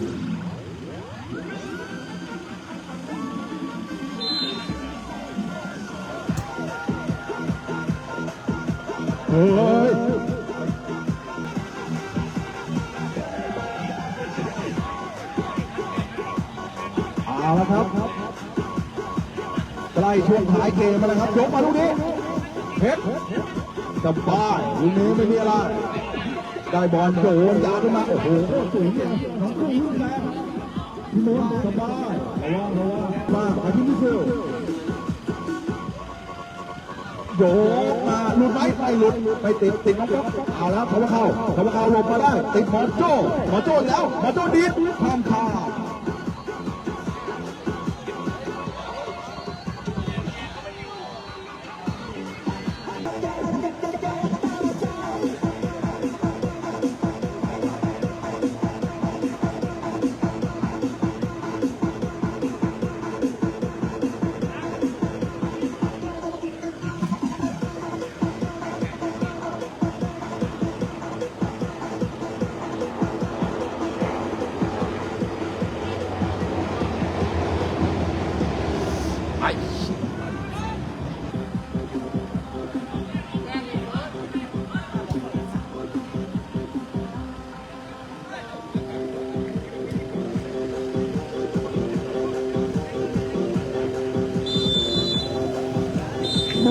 เฮ้ยเอาละครับใกล้ช่วงท้ายเกมแล้วครับยกมาลูกนี้เพชรสบายลูกนี้ไม่มีอะไร ได้บอลโยนยาวขึ้นมาโอ้โหสูงเนี่ยน้องกุ้งลูกแรงพี่มดสบายระวังระวังมาไปที่มิเชลโยกมาหลุดไหมไม่หลุดไปติดติดน้องก๊อฟเอาแล้วเขาว่าเข้าเขาว่าเข้าหลบมาได้ติดหมอโจ้หมอโจ้แล้วหมอโจ้ดีดข้ามคา หม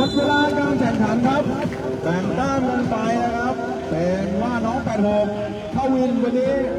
ดเวลาการแข่งขันครับแบ่งแต้มกันไปนะครับ เป็นว่าน้อง86เข้าวินวันนี้